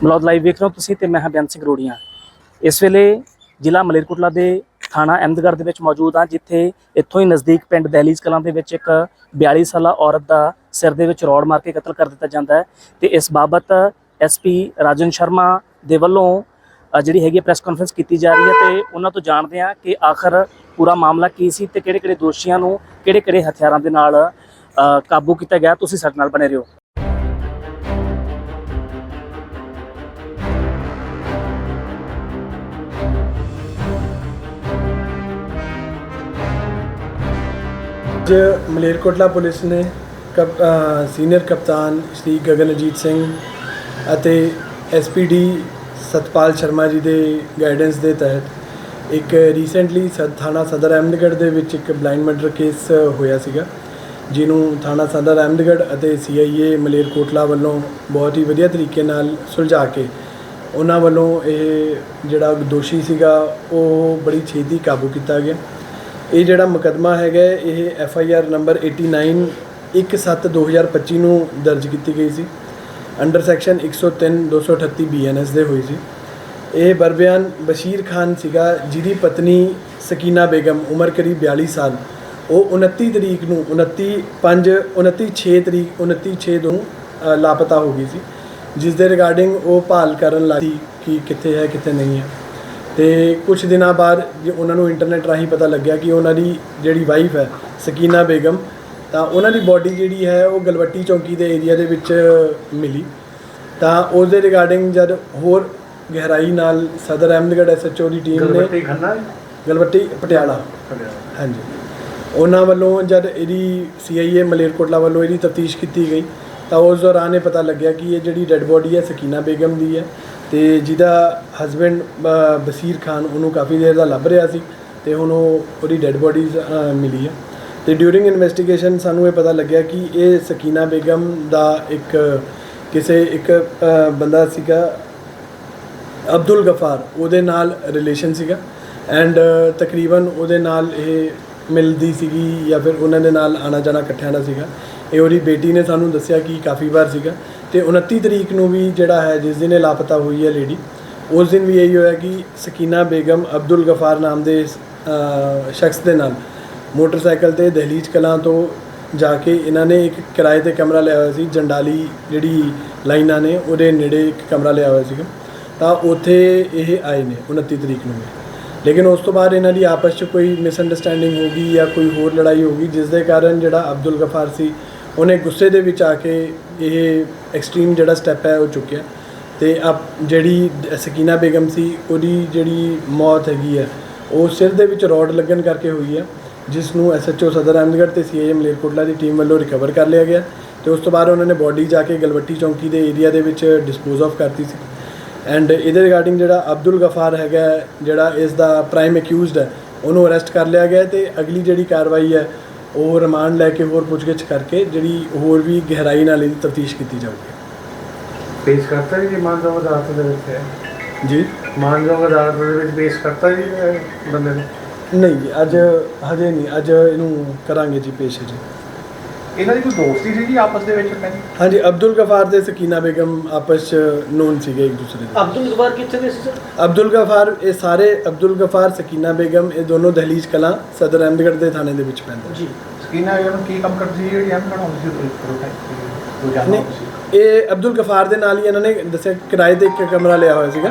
Malaud live ਵੇਖ ਰਹੇ ਹੋ ਤੁਸੀਂ ਤੇ ਮੈਂ ਹਾਂ ਬੇਅੰਤ ਸਿੰਘ ਰੋੜੀਆਂ। ਇਸ ਵੇਲੇ ਜ਼ਿਲ੍ਹਾ ਮਲੇਰਕੋਟਲਾ ਦੇ ਥਾਣਾ ਅਹਿਮਦਗੜ੍ਹ ਦੇ ਵਿੱਚ ਮੌਜੂਦ ਹਾਂ, ਜਿੱਥੇ ਇੱਥੋਂ ਹੀ ਨਜ਼ਦੀਕ ਪਿੰਡ ਦਹਿਲੀਜ਼ ਕਲਾਂ ਦੇ ਵਿੱਚ ਇੱਕ 42 ਸਾਲਾ ਔਰਤ ਦਾ ਸਿਰ ਦੇ ਵਿੱਚ ਰੋੜ ਮਾਰ ਕੇ ਕਤਲ ਕਰ ਦਿੱਤਾ ਜਾਂਦਾ ਹੈ ਤੇ ਇਸ ਬਾਬਤ ਐਸਪੀ ਰਾਜਨ ਸ਼ਰਮਾ ਦੇ ਵੱਲੋਂ ਜਿਹੜੀ ਹੈਗੀ ਪ੍ਰੈਸ ਕਾਨਫਰੰਸ ਕੀਤੀ ਜਾ ਰਹੀ ਹੈ ਤੇ ਉਹਨਾਂ ਤੋਂ ਜਾਣਦੇ ਹਾਂ ਕਿ ਆਖਰ ਪੂਰਾ ਮਾਮਲਾ ਕੀ ਸੀ ਤੇ ਕਿਹੜੇ-ਕਿਹੜੇ ਦੋਸ਼ੀਆਂ ਨੂੰ ਕਿਹੜੇ-ਕਿਹੜੇ ਹਥਿਆਰਾਂ ਦੇ ਨਾਲ ਕਾਬੂ ਕੀਤਾ ਗਿਆ। ਤੁਸੀਂ ਸਾਡੇ ਨਾਲ ਬਣੇ ਰਹੋ। ਅੱਜ ਮਲੇਰਕੋਟਲਾ ਪੁਲਿਸ ਨੇ ਕਪ- ਸੀਨੀਅਰ ਕਪਤਾਨ ਸ਼੍ਰੀ ਗਗਨਜੀਤ ਸਿੰਘ ਅਤੇ ਐਸਪੀਡੀ ਸਤਪਾਲ ਸ਼ਰਮਾ ਜੀ ਦੇ ਗਾਈਡੈਂਸ ਦੇ ਤਹਿਤ ਇੱਕ ਰੀਸੈਂਟਲੀ ਥਾਣਾ ਸਦਰ ਅਹਿਮਦਗੜ੍ਹ ਦੇ ਵਿੱਚ ਇੱਕ ਬਲਾਈਂਡ ਮਰਡਰ ਕੇਸ ਹੋਇਆ ਸੀਗਾ, ਜਿਹਨੂੰ ਥਾਣਾ ਸਦਰ ਅਹਿਮਦਗੜ੍ਹ ਅਤੇ ਸੀਆਈਏ ਮਲੇਰਕੋਟਲਾ ਵੱਲੋਂ ਬਹੁਤ ਹੀ ਵਧੀਆ ਤਰੀਕੇ ਨਾਲ ਸੁਲਝਾ ਕੇ ਉਹਨਾਂ ਵੱਲੋਂ ਇਹ ਜਿਹੜਾ ਦੋਸ਼ੀ ਸੀਗਾ, ਉਹ ਬੜੀ ਛੇਤੀ ਕਾਬੂ ਕੀਤਾ ਗਿਆ। ਇਹ ਜਿਹੜਾ ਮੁਕੱਦਮਾ ਹੈਗਾ ਇਹ ਐਫ ਆਈ ਆਰ ਨੰਬਰ 89 17/2025 ਨੂੰ ਦਰਜ ਕੀਤੀ ਗਈ ਸੀ। ਅੰਡਰ ਸੈਕਸ਼ਨ 103 238 ਬੀਐਨਐਸ ਦੇ ਹੋਈ ਸੀ। ਇਹ ਬਰਬਿਆਨ ਬਸ਼ੀਰ ਖਾਨ ਸੀਗਾ, ਜਿਹਦੀ ਪਤਨੀ ਸਕੀਨਾ ਬੇਗਮ ਉਮਰ ਕਰੀਬ 42 ਸਾਲ। ਉਹ 29 ਤਰੀਕ ਨੂੰ 29 5 29 6 ਤਰੀਕ 29 6 ਨੂੰ ਲਾਪਤਾ ਹੋ ਗਈ ਸੀ ਜਿਸ ਦੇ ਰਿਗਾਰਡਿੰਗ ਉਹ ਭਾਲ ਕਰਨ ਲੱਗੀ ਕਿ ਕਿੱਥੇ ਹੈ, ਕਿੱਥੇ ਨਹੀਂ ਹੈ। ਤੇ ਕੁਝ ਦਿਨਾਂ ਬਾਅਦ ਜੇ ਉਹਨਾਂ ਨੂੰ ਇੰਟਰਨੈਟ ਰਾਹੀਂ ਪਤਾ ਲੱਗਿਆ ਕਿ ਉਹਨਾਂ ਦੀ ਜਿਹੜੀ ਵਾਈਫ ਹੈ ਸਕੀਨਾ ਬੇਗਮ ਤਾਂ ਉਹਨਾਂ ਦੀ ਬਾਡੀ ਜਿਹੜੀ ਹੈ ਉਹ ਗਲਵੱਟੀ ਚੌਂਕੀ ਦੇ ਏਰੀਆ ਦੇ ਵਿੱਚ ਮਿਲੀ। ਤਾਂ ਉਸ ਦੇ ਰਿਗਾਰਡਿੰਗ ਜਦ ਹੋਰ ਗਹਿਰਾਈ ਨਾਲ ਸਦਰ ਅਹਿਮਦਗੜ੍ਹ ਐਸਐਚਓ ਦੀ ਟੀਮ ਨੇ ਗਲਵੱਟੀ ਖੰਨਾ ਗਲਵੱਟੀ ਪਟਿਆਲਾ। ਹਾਂਜੀ। ਉਹਨਾਂ ਵੱਲੋਂ ਜਦ ਇਹਦੀ ਸੀਆਈਏ ਮਲੇਰਕੋਟਲਾ ਵੱਲੋਂ ਇਹਦੀ ਤਫਤੀਸ਼ ਕੀਤੀ ਗਈ ਤਾਂ ਉਸ ਦੌਰਾਨ ਇਹ ਪਤਾ ਲੱਗਿਆ ਕਿ ਇਹ ਜਿਹੜੀ ਡੈੱਡ ਬੋਡੀ ਹੈ ਸਕੀਨਾ ਬੇਗਮ ਦੀ ਹੈ। ਤੇ ਜਿਹਦਾ ਹਸਬੈਂਡ ਬਸੀਰ ਖਾਨ, ਉਹਨੂੰ ਕਾਫੀ ਦੇਰ ਦਾ ਲੱਭ ਰਿਹਾ ਸੀ ਤੇ ਹੁਣ ਉਹ ਉਹਦੀ ਡੈੱਡ ਬੋਡੀ ਮਿਲੀ ਹੈ ਤੇ ਡਿਊਰਿੰਗ ਇਨਵੈਸਟੀਗੇਸ਼ਨ ਸਾਨੂੰ ਇਹ ਪਤਾ ਲੱਗਿਆ ਕਿ ਇਹ ਸਕੀਨਾ ਬੇਗਮ ਦਾ ਇੱਕ, ਕਿਸੇ ਇੱਕ ਬੰਦਾ ਸੀਗਾ, ਅਬਦੁਲ ਗਫਾਰ, ਉਹਦੇ ਨਾਲ ਰਿਲੇਸ਼ਨ ਸੀਗਾ। ਐਂਡ ਤਕਰੀਬਨ ਉਹਦੇ ਨਾਲ ਇਹ ਮਿਲਦੀ ਸੀਗੀ ਜਾਂ ਫਿਰ ਉਹਨਾਂ ਦੇ ਨਾਲ ਆਣਾ ਜਾਣਾ ਇਕੱਠਿਆਂ ਦਾ ਸੀਗਾ। ਇਹ ਉਹਦੀ ਬੇਟੀ ਨੇ ਸਾਨੂੰ ਦੱਸਿਆ ਕਿ ਕਾਫੀ ਵਾਰ ਸੀਗਾ। ਤੇ 29 ਤਰੀਕ ਨੂੰ ਵੀ ਜਿਹੜਾ ਹੈ, ਜਿਸ ਦਿਨ ਇਹ ਲਾਪਤਾ ਹੋਈ ਹੈ ਲੇਡੀ, ਉਸ ਦਿਨ ਵੀ ਇਹੀ ਹੋਇਆ ਕਿ ਸਕੀਨਾ ਬੇਗਮ ਅਬਦੁਲ ਗਫਾਰ ਨਾਮ ਦੇ ਸ਼ਖਸ ਦੇ ਨਾਲ ਮੋਟਰਸਾਈਕਲ ਤੇ ਦਹਲੀਜ਼ ਕਲਾਂ ਤੋਂ ਜਾ ਕੇ ਇਹਨਾਂ ਨੇ ਇੱਕ ਕਿਰਾਏ ਤੇ ਕਮਰਾ ਲਿਆ ਹੋਇਆ ਸੀ, ਜੰਡਾਲੀ ਜਿਹੜੀ ਲਾਈਨਾਂ ਨੇ, ਉਹਦੇ ਨੇੜੇ ਇੱਕ ਕਮਰਾ ਲਿਆ ਹੋਇਆ ਸੀਗਾ। ਤਾਂ ਉੱਥੇ ਇਹ ਆਏ ਨੇ 29 ਤਰੀਕ ਨੂੰ ਲੇਕਿਨ ਉਸ ਤੋਂ ਬਾਅਦ ਇਹਨਾਂ ਦੀ ਆਪਸ 'ਚ ਕੋਈ ਮਿਸਅੰਡਰਸਟੈਂਡਿੰਗ ਹੋ ਗਈ ਜਾਂ ਕੋਈ ਹੋਰ ਲੜਾਈ ਹੋ ਗਈ, ਜਿਸ ਦੇ ਕਾਰਨ ਜਿਹੜਾ ਅਬਦੁਲ ਗਫਾਰ ਸੀ, ਉਹਨੇ ਗੁੱਸੇ ਦੇ ਵਿੱਚ ਆ ਕੇ ਇਹ ਐਕਸਟ੍ਰੀਮ ਜਿਹੜਾ ਸਟੈਪ ਹੈ, ਉਹ ਚੁੱਕਿਆ। ਤੇ ਅਬ ਜਿਹੜੀ ਸਕੀਨਾ ਬੇਗਮ ਸੀ, ਉਹਦੀ ਜਿਹੜੀ ਮੌਤ ਹੈਗੀ ਹੈ, ਉਹ ਸਿਰ ਦੇ ਵਿੱਚ ਰੋਡ ਲੱਗਣ ਕਰਕੇ ਹੋਈ ਹੈ ਜਿਸ ਨੂੰ ਐਸਐਚਓ ਸਦਰ ਅਹਿਮਦਗੜ੍ਹ ਤੇ ਸੀਆਈਏ ਮਲੇਰਕੋਟਲਾ ਦੀ ਟੀਮ ਵੱਲੋਂ ਰਿਕਵਰ ਕਰ ਲਿਆ ਗਿਆ। ਤੇ ਉਸ ਤੋਂ ਬਾਅਦ ਉਹਨਾਂ ਨੇ ਬੋਡੀ ਜਾ ਕੇ ਗਲਵੱਟੀ ਚੌਂਕੀ ਦੇ ਏਰੀਆ ਦੇ ਵਿੱਚ ਡਿਸਪੋਜ਼ ਆਫ ਕਰਤੀ ਸੀ। ਐਂਡ ਇਹਦੇ ਰਿਗਾਰਡਿੰਗ ਜਿਹੜਾ ਅਬਦੁਲ ਗਫਾਰ ਹੈਗਾ, ਜਿਹੜਾ ਇਸ ਦਾ ਪ੍ਰਾਈਮ ਅਕਿਊਜ਼ਡ ਹੈ, ਉਹਨੂੰ ਅਰੈਸਟ ਕਰ ਲਿਆ ਗਿਆ ਹੈ ਤੇ ਅਗਲੀ ਜਿਹੜੀ ਕਾਰਵਾਈ ਹੈ ਉਹ ਰਿਮਾਂਡ ਲੈ ਕੇ ਹੋਰ ਪੁੱਛਗਿੱਛ ਕਰਕੇ ਜਿਹੜੀ ਹੋਰ ਵੀ ਗਹਿਰਾਈ ਨਾਲ ਇਹਦੀ ਤਫਤੀਸ਼ ਕੀਤੀ ਜਾਊਗੀ। ਪੇਸ਼ ਕਰਤਾ ਜੀ ਮਾਨਯੋਗ ਅਦਾਲਤ ਦੇ ਵਿੱਚ ਹੈ। ਜੀ? ਮਾਨਯੋਗ ਅਦਾਲਤ ਦੇ ਵਿੱਚ ਪੇਸ਼ ਕਰਤਾ ਜੀ ਇਹ ਬੰਦੇ ਨੂੰ ਨਹੀਂ ਜੀ ਅੱਜ ਹਜੇ ਨਹੀਂ ਅੱਜ ਇਹਨੂੰ ਕਰਾਂਗੇ ਜੀ ਪੇਸ਼ ਜੀ। ਇਹਨਾਂ ਦੀ ਕੋਈ ਦੋਸਤੀ ਸੀ ਜੀ ਆਪਸ ਦੇ ਵਿੱਚ ਕਹਿੰਦੇ ਹਾਂਜੀ ਅਬਦੁਲ ਗਫਾਰ ਤੇ ਸਕੀਨਾ ਬੇਗਮ ਆਪਸ ਚ ਨੋਨ ਸੀਗੇ ਇੱਕ ਦੂਸਰੇ ਦੇ। ਅਬਦੁਲ ਗਫਾਰ ਕਿੱਥੇ ਦੇ ਸੀ ਸਰ? ਅਬਦੁਲ ਗਫਾਰ ਇਹ ਸਾਰੇ ਅਬਦੁਲ ਗਫਾਰ ਸਕੀਨਾ ਬੇਗਮ ਇਹ ਦੋਨੋਂ ਦਹਲੀਜ਼ ਕਲਾਂ ਸਦਰ ਅਹਿਮਦਗੜ੍ਹ ਦੇ ਥਾਣੇ ਦੇ ਵਿੱਚ ਪੈਂਦੇ। ਜੀ। ਸਕੀਨਾ ਇਹਨਾਂ ਨੂੰ ਕੀ ਕੰਮ ਕਰਦੀ ਸੀ? ਜਿਹੜੀ ਐਮ ਬਣਾਉਂਦੀ ਸੀ ਉਹ ਰੋਜ਼ਾਨਾ ਨਹੀਂ ਇਹ ਅਬਦੁਲ ਗਫਾਰ ਦੇ ਨਾਲ ਹੀ ਇਹਨਾਂ ਨੇ ਦੱਸਿਆ ਕਿਰਾਏ ਤੇ ਇੱਕ ਕਮਰਾ ਲਿਆ ਹੋਇਆ ਸੀਗਾ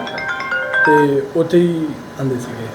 ਤੇ ਉੱਥੇ ਹੀ ਆਂਦੇ ਸੀਗੇ।